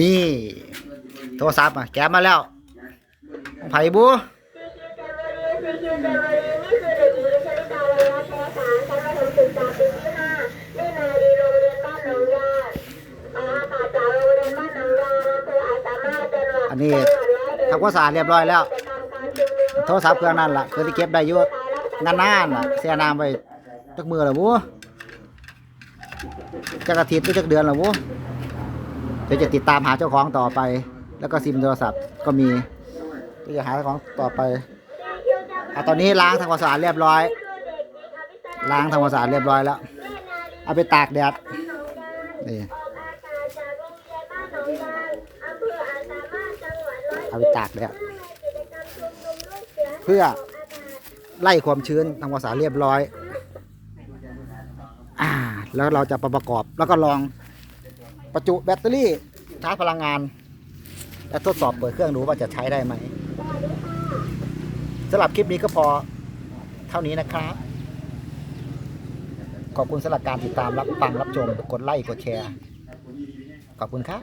นี่โทรศัพท์อะแกมาแล้วไผ่บัวอันนี้ทำความสะอาดเรียบร้อยแล้ว โทรศัพท์เครื่องนั้นล่ะคือที่เก็บได้ยู่นานๆล่ะเสียน้ำไปจักมือแล้วบัวจักอาทิตย์หรือจักเดือนแล้วบัว เดี๋ยวจะติดตามหาเจ้าของต่อไป แล้วก็ซิมโทรศัพท์ก็มีเดี๋ยวจะหาเจ้าของต่อไปอะตอนนี้ล้างทำความสะอาดเรียบร้อย ล้างทำความสะอาดเรียบร้อยแล้ว เอาไปตากแดดนี่เอาไปตากแดดเพื่อไล่ความชื้นทำความสะอาดเรียบร้อย อ่า แล้วเราจะประกอบแล้วก็ลอง ประจุแบตเตอรี่ชาร์จพลังงาน และทดสอบเปิดเครื่องดูว่าจะใช้ได้ไหมสำหรับคลิปนี้ก็พอเท่านี้นะครับ ขอบคุณสำหรับการติดตามรับฟังรับชม กดไลค์กดแชร์ ขอบคุณครับ